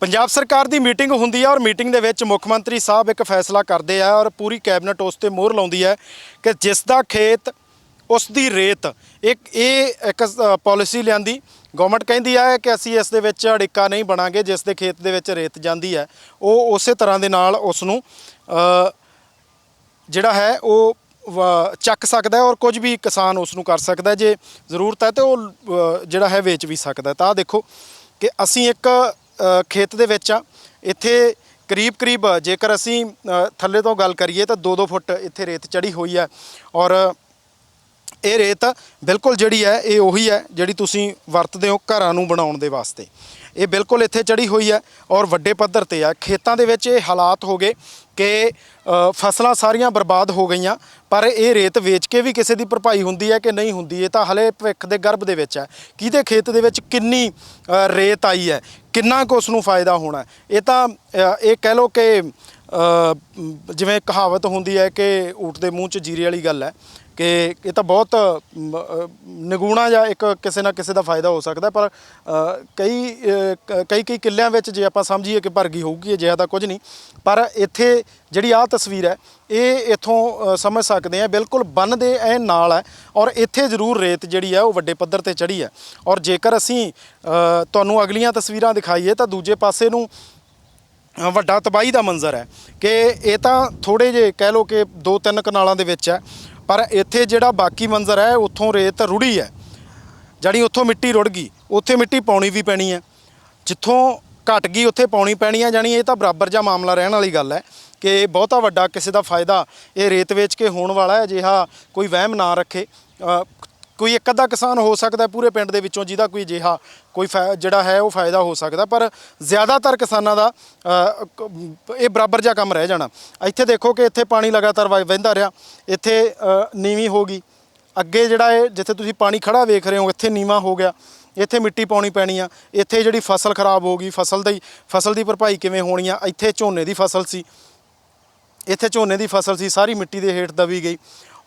ਪੰਜਾਬ ਸਰਕਾਰ ਦੀ ਮੀਟਿੰਗ ਹੁੰਦੀ ਹੈ ਔਰ ਮੀਟਿੰਗ ਦੇ ਵਿੱਚ ਮੁੱਖ ਮੰਤਰੀ ਸਾਹਿਬ ਇੱਕ ਫੈਸਲਾ ਕਰਦੇ ਆ ਔਰ ਪੂਰੀ ਕੈਬਨਿਟ ਉਸ ਤੇ ਮੋਹਰ ਲਾਉਂਦੀ ਹੈ ਕਿ ਜਿਸ ਦਾ ਖੇਤ, ਉਸ ਦੀ ਰੇਤ, ਇੱਕ, ਇਹ ਇੱਕ ਪਾਲਿਸੀ ਲਿਆਂਦੀ। ਗਵਰਨਮੈਂਟ ਕਹਿੰਦੀ ਹੈ ਕਿ ਅਸੀਂ ਇਸ ਦੇ ਵਿੱਚ ਅੜਿੱਕਾ ਨਹੀਂ ਬਣਾਂਗੇ, ਜਿਸ ਦੇ ਖੇਤ ਦੇ ਵਿੱਚ ਰੇਤ ਜਾਂਦੀ ਹੈ। ਉਹ ਉਸੇ ਤਰ੍ਹਾਂ ਦੇ ਨਾਲ ਉਸ ਨੂੰ ਜਿਹੜਾ ਹੈ ਉਹ ਵ- ਚੱਕ ਸਕਦਾ ਔਰ ਕੁਝ ਵੀ ਕਿਸਾਨ ਉਸ ਨੂੰ ਕਰ ਸਕਦਾ ਜੇ ਜ਼ਰੂਰਤ ਹੈ ਤੇ ਉਹ ਜਿਹੜਾ ਹੈ ਵੇਚ ਵੀ ਸਕਦਾ ਤਾਂ ਦੇਖੋ ਕਿ ਅਸੀਂ ਇੱਕ ਖੇਤ ਦੇ ਵਿੱਚ ਆ। ਇੱਥੇ ਕਰੀਬ ਕਰੀਬ ਜੇਕਰ ਅਸੀਂ ਥੱਲੇ ਤੋਂ ਗੱਲ ਕਰੀਏ ਤਾਂ 2-2 ਫੁੱਟ ਇੱਥੇ ਰੇਤ ਚੜੀ ਹੋਈ ਹੈ ਔਰ ਇਹ ਰੇਤ ਬਿਲਕੁਲ ਜਿਹੜੀ ਹੈ, ਇਹ ਉਹੀ ਹੈ ਜਿਹੜੀ ਤੁਸੀਂ ਵਰਤਦੇ ਹੋ ਘਰਾਂ ਨੂੰ ਬਣਾਉਣ ਦੇ ਵਾਸਤੇ। ਇਹ ਬਿਲਕੁਲ ਇੱਥੇ ਚੜੀ ਹੋਈ ਹੈ ਔਰ ਵੱਡੇ ਪੱਧਰ ਤੇ ਆ। ਖੇਤਾਂ ਦੇ ਵਿੱਚ ਇਹ ਹਾਲਾਤ ਹੋ ਗਏ ਕਿ ਫਸਲਾਂ ਸਾਰੀਆਂ ਬਰਬਾਦ ਹੋ ਗਈਆਂ, ਪਰ ਇਹ ਰੇਤ ਵੇਚ ਕੇ ਵੀ ਕਿਸੇ ਦੀ ਭਰਪਾਈ ਹੁੰਦੀ ਹੈ ਕਿ ਨਹੀਂ ਹੁੰਦੀ, ਇਹ ਤਾਂ ਹਲੇ ਭਵਿੱਖ ਦੇ ਗਰਭ ਦੇ ਵਿੱਚ ਹੈ। ਕਿਹਦੇ ਖੇਤ ਦੇ ਵਿੱਚ ਕਿੰਨੀ ਰੇਤ ਆਈ ਹੈ? ਕਿੰਨਾ ਕੁ ਉਸ ਨੂੰ ਫਾਇਦਾ ਹੋਣਾ ਇਹ ਤਾਂ ਇਹ ਕਹਿ ਲਓ ਕਿ ਜਿਵੇਂ ਕਹਾਵਤ ਹੁੰਦੀ ਹੈ ਕਿ ਊਠ ਦੇ ਮੂੰਹ 'ਚ ਜੀਰੇ ਵਾਲੀ ਗੱਲ ਹੈ ਕਿ ਇਹ ਤਾਂ ਬਹੁਤ ਨਿਗੂਣਾ ਜਾਂ ਇੱਕ ਕਿਸੇ ਨਾ ਕਿਸੇ ਦਾ ਫਾਇਦਾ ਹੋ ਸਕਦਾ ਪਰ ਕਈ ਕਈ ਕਈ ਕਿੱਲਿਆਂ ਵਿੱਚ ਜੇ ਆਪਾਂ ਸਮਝੀਏ ਕਿ ਭਰ ਗਈ ਹੋਊਗੀ ਅਜਿਹਾ ਤਾਂ ਕੁਝ ਨਹੀਂ। ਪਰ ਇੱਥੇ ਜਿਹੜੀ ਆਹ ਤਸਵੀਰ ਹੈ, ਇਹ ਇਥੋਂ ਸਮਝ ਸਕਦੇ ਆ ਬਿਲਕੁਲ ਬੰਨ ਦੇ ਐ ਨਾਲ ਹੈ ਔਰ ਇੱਥੇ ਜ਼ਰੂਰ ਰੇਤ ਜਿਹੜੀ ਹੈ ਉਹ ਵੱਡੇ ਪੱਧਰ ਤੇ ਚੜੀ ਹੈ। ਔਰ ਜੇਕਰ ਅਸੀਂ ਤੁਹਾਨੂੰ ਅਗਲੀਆਂ ਤਸਵੀਰਾਂ ਦਿਖਾਈਏ ਤਾਂ ਦੂਜੇ ਪਾਸੇ ਨੂੰ ਵੱਡਾ ਤਬਾਹੀ ਦਾ ਮੰਜ਼ਰ ਹੈ ਕਿ ਇਹ ਤਾਂ ਥੋੜੇ ਜੇ ਕਹਿ ਲਓ ਕਿ ਦੋ ਤਿੰਨ ਕਨਾਲਾਂ ਦੇ ਵਿੱਚ ਹੈ, ਪਰ ਇੱਥੇ ਜਿਹੜਾ ਬਾਕੀ ਮੰਜ਼ਰ ਹੈ, ਉੱਥੋਂ ਰੇਤ ਰੁੜੀ ਹੈ। ਜਾਣੀ ਉੱਥੋਂ ਮਿੱਟੀ ਰੁੜ ਗਈ, ਉੱਥੇ ਮਿੱਟੀ ਪਾਉਣੀ ਵੀ ਪੈਣੀ ਹੈ। ਜਿੱਥੋਂ ਘਟ ਗਈ, ਉੱਥੇ ਪਾਉਣੀ ਪੈਣੀ ਹੈ। ਜਾਣੀ ਇਹ ਤਾਂ ਬਰਾਬਰ ਜਿਹਾ ਮਾਮਲਾ ਰਹਿਣ ਵਾਲੀ ਗੱਲ ਹੈ ਕਿ ਬਹੁਤਾ ਵੱਡਾ ਕਿਸੇ ਦਾ ਫਾਇਦਾ ਇਹ ਰੇਤ ਵੇਚ ਕੇ ਹੋਣ ਵਾਲਾ ਹੈ ਜਿਹਾ ਕੋਈ ਵਹਿਮ ਨਾ ਰੱਖੇ। ਕੋਈ ਇੱਕ ਅੱਧਾ ਕਿਸਾਨ ਹੋ ਸਕਦਾ ਪੂਰੇ ਪਿੰਡ ਦੇ ਵਿੱਚੋਂ ਜਿਹਦਾ ਕੋਈ ਜਿਹਾ ਕੋਈ ਫਾਇ- ਜਿਹੜਾ ਹੈ ਉਹ ਫਾਇਦਾ ਹੋ ਸਕਦਾ ਪਰ ਜ਼ਿਆਦਾਤਰ ਕਿਸਾਨਾਂ ਦਾ ਅ, ਕ- ਇਹ ਬਰਾਬਰ ਜਿਹਾ ਕੰਮ ਰਹਿ ਜਾਣਾ। ਇੱਥੇ ਦੇਖੋ ਕਿ ਇੱਥੇ ਪਾਣੀ ਲਗਾਤਾਰ ਵਹ- ਵਹਿੰਦਾ ਰਿਹਾ। ਇੱਥੇ ਅ, ਨੀਵੀਂ ਹੋ ਗਈ। ਅੱਗੇ ਜਿਹੜਾ ਇਹ ਜਿੱਥੇ ਤੁਸੀਂ ਪਾਣੀ ਖੜਾ ਵੇਖ ਰਹੇ ਹੋ ਇੱਥੇ ਨੀਵਾ ਹੋ ਗਿਆ। ਇੱਥੇ ਮਿੱਟੀ ਪਾਉਣੀ ਪੈਣੀ ਆ। ਇੱਥੇ ਜਿਹੜੀ ਫਸਲ ਖਰਾਬ ਹੋ ਗਈ ਫਸਲ ਦੀ ਫਸਲ ਦੀ ਭਰਪਾਈ ਕਿਵੇਂ ਹੋਣੀ ਆ? ਇੱਥੇ ਝੋਨੇ ਦੀ ਫਸਲ ਸੀ। ਇੱਥੇ ਝੋਨੇ ਦੀ ਫਸਲ ਸੀ ਸਾਰੀ ਮਿੱਟੀ ਦੇ ਹੇਠ ਦਬੀ ਗਈ।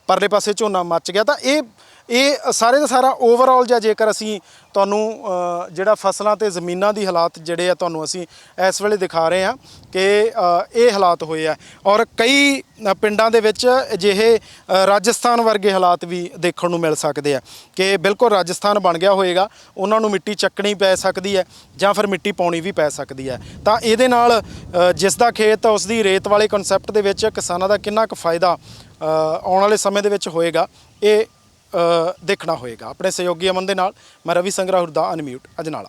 ਪਰਲੇ ਪਾਸੇ ਝੋਨਾ ਮੱਚ ਗਿਆ ਤਾਂ ਇਹ ਇਹ ਸਾਰੇ ਦਾ ਸਾਰਾ ਓਵਰਆਲ ਜਾਂ ਜੇਕਰ ਅਸੀਂ ਤੁਹਾਨੂੰ ਜਿਹੜਾ ਫਸਲਾਂ ਤੇ ਜ਼ਮੀਨਾਂ ਦੀ ਹਾਲਾਤ ਜਿਹੜੇ ਆ ਤੁਹਾਨੂੰ ਅਸੀਂ ਇਸ ਵੇਲੇ ਦਿਖਾ ਰਹੇ ਹਾਂ ਕਿ ਇਹ ਹਾਲਾਤ ਹੋਏ ਆ। ਔਰ ਕਈ ਪਿੰਡਾਂ ਦੇ ਵਿੱਚ ਅਜਿਹੇ ਰਾਜਸਥਾਨ ਵਰਗੇ ਹਾਲਾਤ ਵੀ ਦੇਖਣ ਨੂੰ ਮਿਲ ਸਕਦੇ ਆ ਕਿ ਬਿਲਕੁਲ ਰਾਜਸਥਾਨ ਬਣ ਗਿਆ ਹੋਏਗਾ ਉਹਨਾਂ ਨੂੰ ਮਿੱਟੀ ਚੱਕਣੀ ਪੈ ਸਕਦੀ ਹੈ ਜਾਂ ਫਿਰ ਮਿੱਟੀ ਪਾਉਣੀ ਵੀ ਪੈ ਸਕਦੀ ਹੈ। ਤਾਂ ਇਹਦੇ ਨਾਲ ਅ, ਜਿਸ ਦਾ ਖੇਤ ਉਸ ਦੀ ਰੇਤ ਵਾਲੇ ਕਨਸੈਪਟ ਦੇ ਵਿੱਚ ਕਿਸਾਨਾਂ ਦਾ ਕਿੰਨਾ ਕੁ ਫਾਇਦਾ ਆਉਣ ਵਾਲੇ ਸਮੇਂ ਦੇ ਵਿੱਚ ਹੋਏਗਾ, ਇਹ ਦੇਖਣਾ ਹੋਏਗਾ। ਆਪਣੇ ਸਹਿਯੋਗੀ ਅਮਨ ਦੇ ਨਾਲ, ਮੈਂ ਰਵੀ ਸੰਗਰਾ ਹੁਰਦਾ ਅਨਮਿਊਟ ਅਜਨਾਲਾ